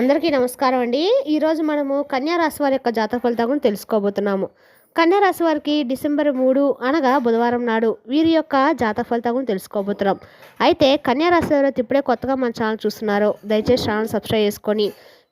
అందరికీ నమస్కారం అండి. ఈరోజు మనము కన్యా రాశి వారి యొక్క జాతక ఫలితాలను తెలుసుకోబోతున్నాము. కన్యా రాశి వారికి డిసెంబర్ మూడు అనగా బుధవారం నాడు వీరి యొక్క జాతక ఫలితాలను తెలుసుకోబోతున్నాం. అయితే కన్యా రాశి వారు ఇప్పుడే కొత్తగా మన ఛానల్ చూస్తున్నారో దయచేసి ఛానల్ సబ్స్క్రైబ్ చేసుకొని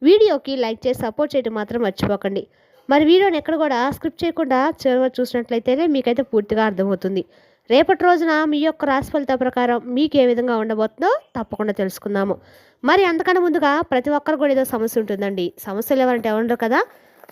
వీడియోకి లైక్ చేసి సపోర్ట్ చేయడం మాత్రం మర్చిపోకండి. మరి వీడియోని ఎక్కడ కూడా స్క్రిప్ట్ చేయకుండా చివరి చూసినట్లయితేనే మీకైతే పూర్తిగా అర్థమవుతుంది. రేపటి రోజున మీ యొక్క రాశి ఫలిత ప్రకారం మీకు ఏ విధంగా ఉండబోతుందో తప్పకుండా తెలుసుకుందాము. మరి అంతకన్నా ముందుగా ప్రతి ఒక్కరు కూడా ఏదో సమస్య ఉంటుందండి. సమస్యలు ఎవరంటే ఎవరు కదా?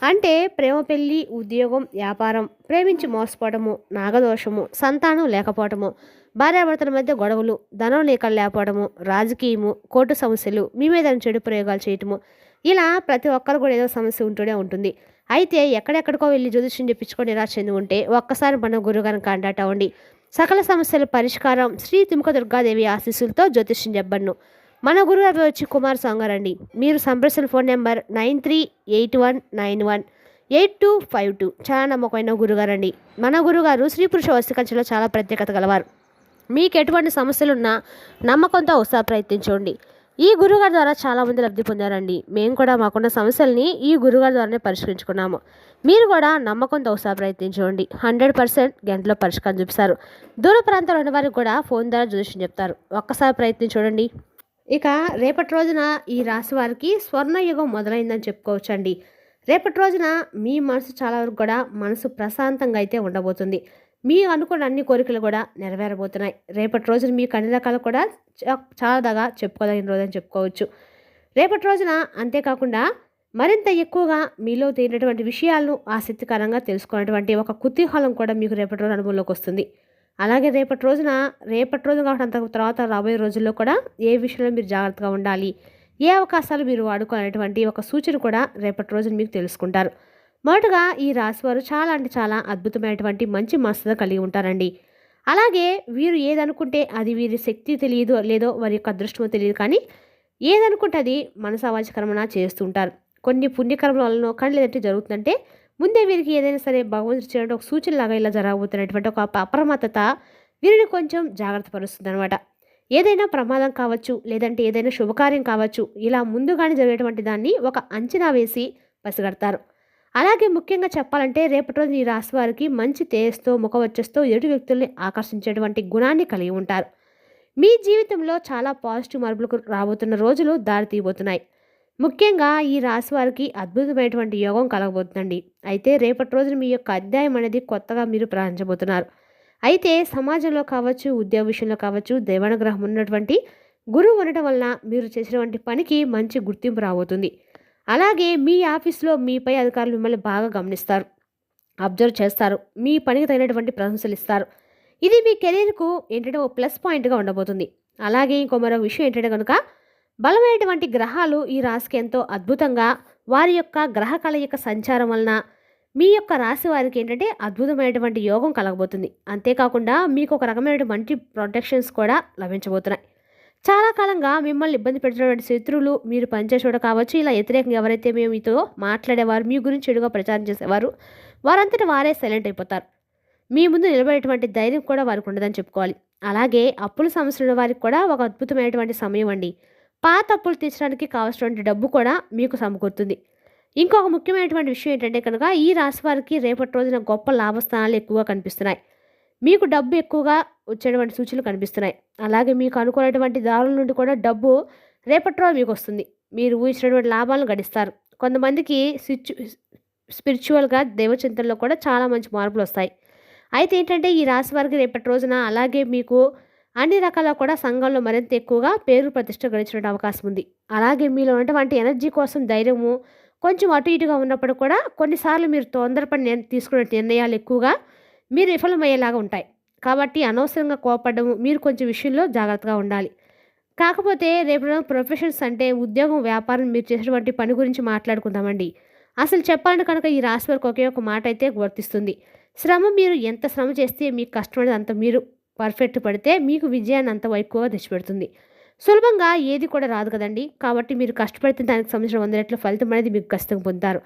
అంటే ప్రేమ పెళ్ళి ఉద్యోగం వ్యాపారం ప్రేమించి మోసపోవడము నాగదోషము సంతానం లేకపోవడము భార్యాభర్తల మధ్య గొడవలు ధనం లేక లేకపోవడము రాజకీయము కోర్టు సమస్యలు మీ మీద చెడు ప్రయోగాలు చేయటము ఇలా ప్రతి ఒక్కరు కూడా ఏదో సమస్య ఉంటూనే ఉంటుంది. అయితే ఎక్కడెక్కడికో వెళ్ళి జ్యోతిష్యం చెప్పించుకొని నిరాశ చెంది ఉంటే ఒక్కసారి మన గురుగారిని కాంటాక్ట్ అవ్వండి. సకల సమస్యల పరిష్కారం శ్రీ తిముక దుర్గాదేవి ఆశీస్సులతో జ్యోతిష్యం చెప్పను మన గురుగారు వచ్చి కుమార్ సంగారండి. మీరు సంప్రదించిన phone number nine three eight one nine one eight two five two. చాలా నమ్మకమైన గురుగారండి. మన గురుగారు స్త్రీ పురుష వస్తికల్చలో చాలా ప్రత్యేకత గలవారు. మీకు ఎటువంటి సమస్యలున్నా నమ్మకంతో ఒకసారి ప్రయత్నించండి. ఈ గురుగారి ద్వారా చాలామంది లబ్ధి పొందారండి. మేము కూడా మాకున్న సమస్యల్ని ఈ గురుగారి ద్వారానే పరిష్కరించుకున్నాము. మీరు కూడా నమ్మకంతో ఒకసారి ప్రయత్నించండి. హండ్రెడ్ పర్సెంట్ గంటలో పరిష్కారం చూపిస్తారు. దూర ప్రాంతాలు ఉన్న వారికి కూడా ఫోన్ ద్వారా జ్యోతిష్యం చెప్తారు. ఒక్కసారి ప్రయత్నం చూడండి. ఇక రేపటి రోజున ఈ రాశి వారికి స్వర్ణయుగం మొదలైందని చెప్పుకోవచ్చండి. రేపటి రోజున మీ మనసు చాలా వరకు కూడా మనసు ప్రశాంతంగా అయితే ఉండబోతుంది. మీ అనుకున్న అన్ని కోరికలు కూడా నెరవేరబోతున్నాయి. రేపటి రోజున మీకు అన్ని రకాలు కూడా చా- చాలా దాగా చెప్పుకోదగిన రోజు అని చెప్పుకోవచ్చు. రేపటి రోజున అంతేకాకుండా మరింత ఎక్కువగా మీలో తేలినటువంటి విషయాలను ఆసక్తికరంగా తెలుసుకున్నటువంటి ఒక కుతూహలం కూడా మీకు రేపటి రోజు అనుభవంలోకి వస్తుంది. అలాగే రేపటి రోజున రేపటి రోజు కాకుండా అంత తర్వాత రాబోయే రోజుల్లో కూడా ఏ విషయంలో మీరు జాగ్రత్తగా ఉండాలి ఏ అవకాశాలు మీరు వాడుకోవాలనేటువంటి ఒక సూచన కూడా రేపటి రోజున మీకు తెలుసుకుంటారు. మొదటగా ఈ రాశి వారు చాలా అంటే చాలా అద్భుతమైనటువంటి మంచి మనసుతో కలిగి ఉంటారండి. అలాగే వీరు ఏదనుకుంటే అది వీరి శక్తి తెలియదు లేదో వారి యొక్క అదృష్టమో తెలియదు కానీ ఏదనుకుంటే అది మనసు చేస్తూ చేస్తుంటారు కొన్ని పుణ్యకర్మల వలన కానీ లేదంటే జరుగుతుందంటే ముందే వీరికి ఏదైనా సరే భగవంతుడు చేయడం ఒక సూచనలాగా ఇలా జరగబోతున్నటువంటి ఒక అప్రమత్తత వీరిని కొంచెం జాగ్రత్త పరుస్తుంది అనమాట ఏదైనా ప్రమాదం కావచ్చు లేదంటే ఏదైనా శుభకార్యం కావచ్చు ఇలా ముందుగానే జరిగేటువంటి దాన్ని ఒక అంచనా వేసి పసిగడతారు. అలాగే ముఖ్యంగా చెప్పాలంటే రేపటి రోజు ఈ రాశి వారికి మంచి తేజస్తో ముఖవచ్చస్తో ఎదుటి వ్యక్తుల్ని ఆకర్షించేటువంటి గుణాన్ని కలిగి ఉంటారు. మీ జీవితంలో చాలా పాజిటివ్ మార్పులకు రాబోతున్న రోజులు దారి తీయబోతున్నాయి. ముఖ్యంగా ఈ రాశి వారికి అద్భుతమైనటువంటి యోగం కలగబోతుందండి. అయితే రేపటి రోజున మీ యొక్క అధ్యాయం అనేది కొత్తగా మీరు ప్రారంభించబోతున్నారు. అయితే సమాజంలో కావచ్చు ఉద్యోగ విషయంలో కావచ్చు దేవానుగ్రహం ఉన్నటువంటి గురువు ఉండటం వలన మీరు చేసినటువంటి పనికి మంచి గుర్తింపు రాబోతుంది. అలాగే మీ ఆఫీస్లో మీపై అధికారులు మిమ్మల్ని బాగా గమనిస్తారు. అబ్జర్వ్ చేస్తారు. మీ పనికి తగినటువంటి ప్రశంసలు ఇస్తారు. ఇది మీ కెరీర్కు ఏంటంటే ఓ ప్లస్ పాయింట్గా ఉండబోతుంది. అలాగే ఇంకో మరో విషయం ఏంటంటే కనుక బలమైనటువంటి గ్రహాలు ఈ రాశికి ఎంతో అద్భుతంగా వారి యొక్క గ్రహ కలయిక సంచారం వలన మీ యొక్క రాశి వారికి ఏంటంటే అద్భుతమైనటువంటి యోగం కలగబోతుంది. అంతేకాకుండా మీకు ఒక రకమైనటువంటి మంచి ప్రొటెక్షన్స్ కూడా లభించబోతున్నాయి. చాలా కాలంగా మిమ్మల్ని ఇబ్బంది పెడుతున్నటువంటి శత్రువులు మీరు పనిచేసేవాడు కావచ్చు. ఇలా వ్యతిరేకంగా ఎవరైతే మేము మీతో మాట్లాడేవారు మీ గురించి చెడుగా ప్రచారం చేసేవారు వారంతటి వారే సైలెంట్ అయిపోతారు. మీ ముందు నిలబడేటువంటి ధైర్యం కూడా వారికి ఉండదని చెప్పుకోవాలి. అలాగే అప్పుల సమస్యలు ఉన్న వారికి కూడా ఒక అద్భుతమైనటువంటి సమయం అండి. పాత అప్పులు తీర్చడానికి కావాల్సినటువంటి డబ్బు కూడా మీకు సమకూరుతుంది. ఇంకొక ముఖ్యమైనటువంటి విషయం ఏంటంటే కనుక ఈ రాశి వారికి రేపటి రోజున గొప్ప లాభస్థానాలు ఎక్కువగా కనిపిస్తున్నాయి. మీకు డబ్బు ఎక్కువగా వచ్చేటువంటి సూచనలు కనిపిస్తున్నాయి. అలాగే మీకు అనుకున్నటువంటి దారుల నుండి కూడా డబ్బు రేపటి రోజు మీకు వస్తుంది. మీరు ఊహించినటువంటి లాభాలను గడిస్తారు. కొంతమందికి స్విచ్ స్పిరిచువల్గా దేవచింతనలో కూడా చాలా మంచి మార్పులు వస్తాయి. అయితే ఏంటంటే ఈ రాశి వారికి రేపటి రోజున అలాగే మీకు అన్ని రకాల కూడా సంఘంలో మరింత ఎక్కువగా పేరు ప్రతిష్ట గడిచిన అవకాశం ఉంది. అలాగే మీలో ఉన్నటువంటి ఎనర్జీ కోసం ధైర్యము కొంచెం అటు ఇటుగా ఉన్నప్పుడు కూడా కొన్నిసార్లు మీరు తొందరపడి తీసుకునే నిర్ణయాలు ఎక్కువగా మీరు విఫలమయ్యేలాగా ఉంటాయి. కాబట్టి అనవసరంగా కోపడము మీరు కొంచెం విషయంలో జాగ్రత్తగా ఉండాలి. కాకపోతే రేపు ప్రొఫెషన్స్ అంటే ఉద్యోగం వ్యాపారం మీరు చేసేటువంటి పని గురించి మాట్లాడుకుందామండి. అసలు చెప్పాలంటే కనుక ఈ రాశి వరకు ఒకే ఒక మాట అయితే వర్తిస్తుంది. శ్రమ మీరు ఎంత శ్రమ చేస్తే మీకు కష్టపడేది అంత మీరు పర్ఫెక్ట్ పడితే మీకు విజయాన్ని అంత ఎక్కువగా తెచ్చిపెడుతుంది. సులభంగా ఏది కూడా రాదు కదండి. కాబట్టి మీరు కష్టపడితే దానికి సంబంధించిన వంద రెట్ల ఫలితం అనేది మీకు ఖచ్చితంగా పొందుతారు.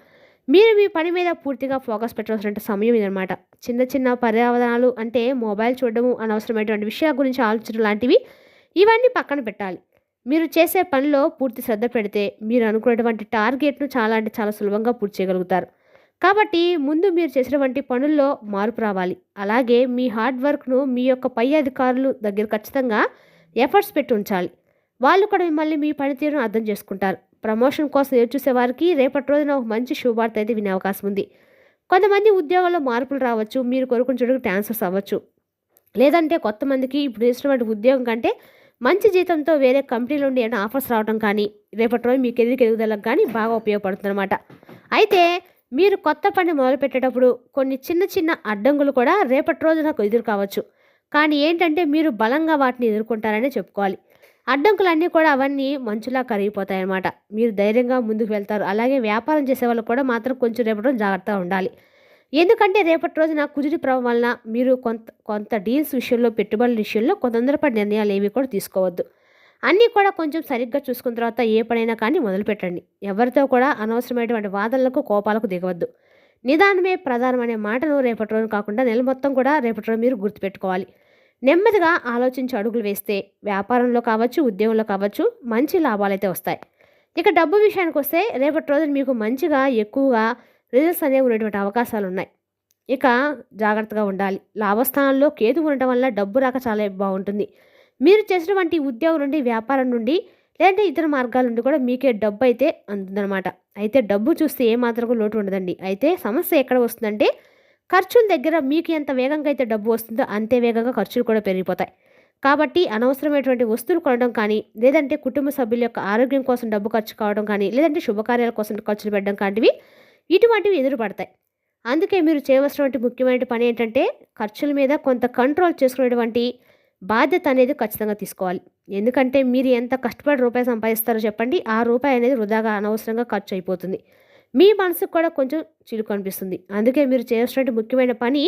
మీరు మీ పని మీద పూర్తిగా ఫోకస్ పెట్టవలసిన సమయం ఇదనమాట చిన్న చిన్న పర్యావరణాలు అంటే మొబైల్ చూడడము అనవసరమైనటువంటి విషయాల గురించి ఆలోచించడం లాంటివి ఇవన్నీ పక్కన పెట్టాలి. మీరు చేసే పనిలో పూర్తి శ్రద్ధ పెడితే మీరు అనుకున్నటువంటి టార్గెట్ను చాలా అంటే చాలా సులభంగా పూర్తి చేయగలుగుతారు. కాబట్టి ముందు మీరు చేసినటువంటి పనుల్లో మార్పు రావాలి. అలాగే మీ హార్డ్ వర్క్ను మీ యొక్క పై అధికారులు దగ్గర ఖచ్చితంగా ఎఫర్ట్స్ పెట్టి ఉంచాలి. వాళ్ళు కూడా మిమ్మల్ని మీ పనితీరును అర్థం చేసుకుంటారు. ప్రమోషన్ కోసం ఎదురుచూసే వారికి రేపటి రోజున ఒక మంచి శుభార్త అయితే వినే అవకాశం ఉంది. కొంతమంది ఉద్యోగాల్లో మార్పులు రావచ్చు మీరు కోరుకున్న చోటుకు ట్రాన్స్ఫర్స్ అవ్వచ్చు. లేదంటే కొత్త మందికి ఇప్పుడు చేసినటువంటి ఉద్యోగం కంటే మంచి జీతంతో వేరే కంపెనీల నుండి ఏమైనా ఆఫర్స్ రావడం కానీ రేపటి రోజు మీ కెరీర్కి ఎదుగుదలకు కానీ బాగా ఉపయోగపడుతుందన్నమాట. అయితే మీరు కొత్త పని మొదలుపెట్టేటప్పుడు కొన్ని చిన్న చిన్న అడ్డంకులు కూడా రేపటి రోజు నాకు ఎదురు కావచ్చు. కానీ ఏంటంటే మీరు బలంగా వాటిని ఎదుర్కొంటారనే చెప్పుకోవాలి. అడ్డంకులన్నీ కూడా అవన్నీ మంచులా కరిగిపోతాయి అన్నమాట మీరు ధైర్యంగా ముందుకు వెళ్తారు. అలాగే వ్యాపారం చేసే వాళ్ళు కూడా మాత్రం కొంచెం రేపటి రోజు జాగ్రత్తగా ఉండాలి. ఎందుకంటే రేపటి రోజున కుదిరి ప్రభావం వలన మీరు కొంత కొంత డీల్స్ విషయంలో పెట్టుబడుల విషయంలో కొంత తొందరపడి నిర్ణయాలు ఏవి కూడా తీసుకోవద్దు. అన్నీ కూడా కొంచెం సరిగ్గా చూసుకున్న తర్వాత ఏ పనైనా కానీ మొదలుపెట్టండి ఎవరితో కూడా అనవసరమైనటువంటి వాదనలకు కోపాలకు దిగవద్దు. నిదానమే ప్రధానమనే మాటను రేపటి రోజు కాకుండా నెల మొత్తం కూడా రేపటి రోజు మీరు గుర్తుపెట్టుకోవాలి. నెమ్మదిగా ఆలోచించి అడుగులు వేస్తే వ్యాపారంలో కావచ్చు ఉద్యోగంలో కావచ్చు మంచి లాభాలు అయితే వస్తాయి. ఇక డబ్బు విషయానికి వస్తే రేపటి రోజున మీకు మంచిగా ఎక్కువగా రిజల్ట్స్ అనేవి ఉండేటువంటి అవకాశాలు ఉన్నాయి. ఇక జాగ్రత్తగా ఉండాలి. లాభస్థానంలో కేతు ఉండటం వల్ల డబ్బు రాక చాలా బాగుంటుంది. మీరు చేసినటువంటి ఉద్యోగం నుండి వ్యాపారం నుండి లేదంటే ఇతర మార్గాల నుండి కూడా మీకే డబ్బు అయితే అందుతుందన్నమాట. అయితే డబ్బు చూస్తే ఏ మాత్రం లోటు ఉండదండి. అయితే సమస్య ఎక్కడ వస్తుందంటే ఖర్చుల దగ్గర మీకు ఎంత వేగంగా అయితే డబ్బు వస్తుందో అంతే వేగంగా ఖర్చులు కూడా పెరిగిపోతాయి. కాబట్టి అనవసరమైనటువంటి వస్తువులు కొనడం కానీ లేదంటే కుటుంబ సభ్యుల యొక్క ఆరోగ్యం కోసం డబ్బు ఖర్చు కావడం కానీ లేదంటే శుభకార్యాల కోసం ఖర్చులు పెట్టడం కాంటివి ఇటువంటివి ఎదురుపడతాయి. అందుకే మీరు చేయవలసినటువంటి ముఖ్యమైన పని ఏంటంటే ఖర్చుల మీద కొంత కంట్రోల్ చేసుకునేటువంటి బాధ్యత అనేది ఖచ్చితంగా తీసుకోవాలి. ఎందుకంటే మీరు ఎంత కష్టపడి రూపాయి సంపాదిస్తారో చెప్పండి ఆ రూపాయి అనేది వృధాగా అనవసరంగా ఖర్చు అయిపోతుంది. మీ మనసుకు కూడా కొంచెం చిలుకు అనిపిస్తుంది. అందుకే మీరు చేయాల్సినటువంటి ముఖ్యమైన పని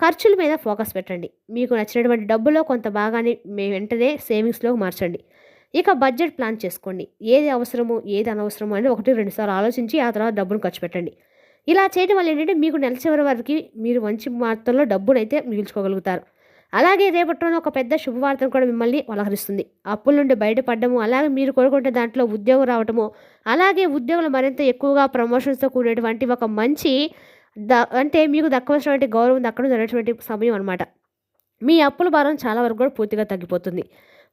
ఖర్చుల మీద ఫోకస్ పెట్టండి. మీకు నచ్చినటువంటి డబ్బులో కొంత భాగాన్ని మీ వెంటనే సేవింగ్స్లోకి మార్చండి. ఇక బడ్జెట్ ప్లాన్ చేసుకోండి. ఏది అవసరమో ఏది అనవసరమో అని ఒకటి రెండు సార్లు ఆలోచించి ఆ తర్వాత డబ్బును ఖర్చు పెట్టండి. ఇలా చేయడం వల్ల ఏంటంటే మీకు నెల చివరి వరకు మీరు మంచి మొత్తంలో డబ్బునైతే మిగుల్చుకోగలుగుతారు. అలాగే రేపట్లోనే ఒక పెద్ద శుభవార్తను కూడా మిమ్మల్ని వలహరిస్తుంది అప్పుల నుండి బయటపడము అలాగే మీరు కోరుకుంటే దాంట్లో ఉద్యోగం రావటము అలాగే ఉద్యోగులు మరింత ఎక్కువగా ప్రమోషన్స్తో కూడినటువంటి ఒక మంచి ద అంటే మీకు దక్కవలసినటువంటి గౌరవం దక్కడం జరిగినటువంటి సమయం అనమాట మీ అప్పుల భారం చాలా వరకు కూడా పూర్తిగా తగ్గిపోతుంది.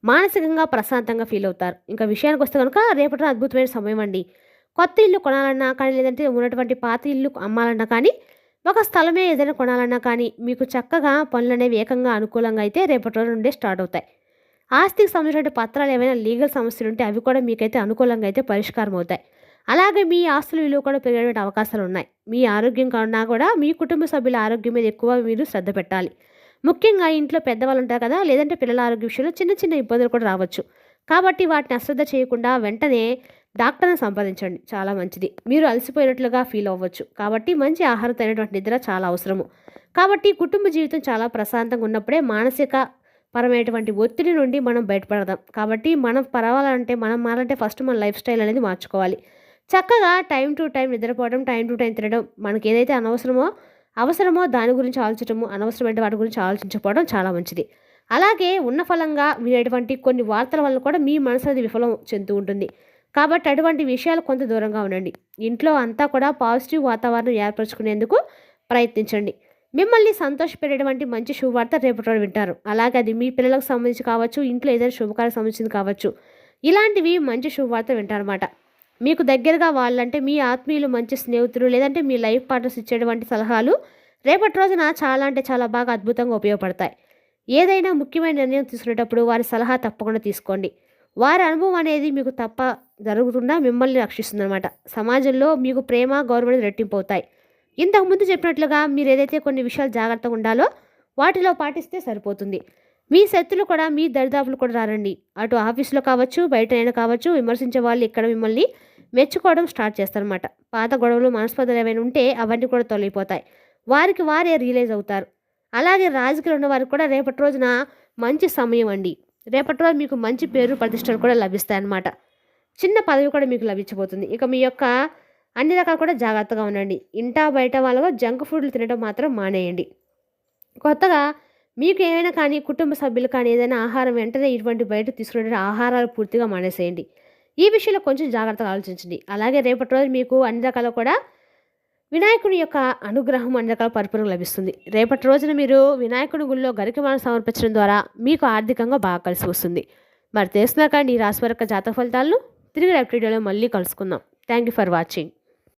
మానసికంగా ప్రశాంతంగా ఫీల్ అవుతారు. ఇంకా విషయానికి వస్తే కనుక రేపటి అద్భుతమైన సమయం అండి. కొత్త ఇల్లు కొనాలన్నా కానీ లేదంటే ఉన్నటువంటి పాత ఇల్లు అమ్మాలన్నా కానీ ఒక స్థలమే ఏదైనా కొనాలన్నా కానీ మీకు చక్కగా పనులు అనేవి ఏకంగా అనుకూలంగా అయితే రేపటి రోజు నుండే స్టార్ట్ అవుతాయి. ఆస్తికి సంబంధించిన పత్రాలు ఏమైనా లీగల్ సమస్యలు ఉంటే అవి కూడా మీకైతే అనుకూలంగా అయితే పరిష్కారం అవుతాయి. అలాగే మీ ఆస్తుల విలువ కూడా పెరిగేటువంటి అవకాశాలు ఉన్నాయి. మీ ఆరోగ్యం కన్నా కూడా మీ కుటుంబ సభ్యుల ఆరోగ్యం మీద ఎక్కువ మీరు శ్రద్ధ పెట్టాలి. ముఖ్యంగా ఇంట్లో పెద్దవాళ్ళు ఉంటారు కదా లేదంటే పిల్లల ఆరోగ్య విషయంలో చిన్న చిన్న ఇబ్బందులు కూడా రావచ్చు. కాబట్టి వాటిని అశ్రద్ధ చేయకుండా వెంటనే డాక్టర్ని సంప్రదించండి. చాలా మంచిది. మీరు అలసిపోయినట్లుగా ఫీల్ అవ్వచ్చు. కాబట్టి మంచి ఆహారం తినేటువంటి నిద్ర చాలా అవసరము. కాబట్టి కుటుంబ జీవితం చాలా ప్రశాంతంగా ఉన్నప్పుడే మానసిక పరమైనటువంటి ఒత్తిడి నుండి మనం బయటపడదాం. కాబట్టి మనం పరవాలంటే మనం మారాలంటే ఫస్ట్ మన లైఫ్ స్టైల్ అనేది మార్చుకోవాలి. చక్కగా టైం టు టైం నిద్రపోవడం టైం టు టైం తినడం మనకి ఏదైతే అనవసరమో అవసరమో దాని గురించి ఆలోచించడము అనవసరమైన వాటి గురించి ఆలోచించకపోవడం చాలా మంచిది. అలాగే ఉన్న ఫలంగా వినేటువంటి కొన్ని వార్తల వల్ల కూడా మీ మనసు అది విఫలం చెందుతూ ఉంటుంది. కాబట్టి అటువంటి విషయాలు కొంత దూరంగా ఉండండి. ఇంట్లో అంతా కూడా పాజిటివ్ వాతావరణం ఏర్పరచుకునేందుకు ప్రయత్నించండి. మిమ్మల్ని సంతోషపెట్టేటువంటి మంచి శుభవార్త రేపటి రోజు వింటారు. అలాగే అది మీ పిల్లలకు సంబంధించి కావచ్చు ఇంట్లో ఏదైనా శుభకార్యం సంబంధించింది కావచ్చు. ఇలాంటివి మంచి శుభవార్త వింటారన్నమాట. మీకు దగ్గరగా వాళ్ళంటే మీ ఆత్మీయులు మంచి స్నేహితులు లేదంటే మీ లైఫ్ పార్ట్నర్స్ ఇచ్చేటువంటి సలహాలు రేపటి రోజున చాలా అంటే చాలా బాగా అద్భుతంగా ఉపయోగపడతాయి. ఏదైనా ముఖ్యమైన నిర్ణయం తీసుకునేటప్పుడు వారి సలహా తప్పకుండా తీసుకోండి. వారి అనుభవం అనేది మీకు తప్ప జరుగుతున్నా మిమ్మల్ని రక్షిస్తుందన్నమాట. సమాజంలో మీకు ప్రేమ గౌరవం రెట్టింపు అవుతాయి ఇంతకుముందు చెప్పినట్లుగా మీరు ఏదైతే కొన్ని విషయాలు జాగ్రత్తగా ఉండాలో వాటిలో పాటిస్తే సరిపోతుంది. మీ శత్రులు కూడా మీ దరిదాపులు కూడా రారండి. అటు ఆఫీస్లో కావచ్చు బయటనైనా కావచ్చు విమర్శించే వాళ్ళు ఇక్కడ మిమ్మల్ని మెచ్చుకోవడం స్టార్ట్ చేస్తారనమాట పాత గొడవలు మనస్పదలు ఏమైనా ఉంటే అవన్నీ కూడా తొలగిపోతాయి. వారికి వారే రియలైజ్ అవుతారు. అలాగే రాజకీయాలు ఉన్న వారికి కూడా రేపటి రోజున మంచి సమయం అండి. రేపటి రోజు మీకు మంచి పేరు ప్రతిష్టలు కూడా లభిస్తాయన్నమాట. చిన్న పదవి కూడా మీకు లభించబోతుంది. ఇక మీ యొక్క అన్ని రకాలు కూడా జాగ్రత్తగా ఉండండి. ఇంటా బయట వాళ్ళగా జంక్ ఫుడ్లు తినడం మాత్రం మానేయండి. కొత్తగా మీకు ఏమైనా కానీ కుటుంబ సభ్యులు కానీ ఏదైనా ఆహారం వెంటనే ఇటువంటి బయట తీసుకునే ఆహారాలు పూర్తిగా మానేసేయండి. ఈ విషయంలో కొంచెం జాగ్రత్తగా ఆలోచించండి. అలాగే రేపటి రోజు మీకు అన్ని రకాల కూడా వినాయకుడి యొక్క అనుగ్రహం అన్ని రకాల పరిపూర్ణం లభిస్తుంది. రేపటి రోజున మీరు వినాయకుడి గుళ్ళో గరికమాలను సమర్పించడం ద్వారా మీకు ఆర్థికంగా బాగా కలిసి వస్తుంది. మరి తెలుస్తున్నా కానీ ఈ రాశి యొక్క జాతక ఫలితాలను తిరిగి రేపటి వీడియోలో మళ్ళీ కలుసుకుందాం. Thank you for watching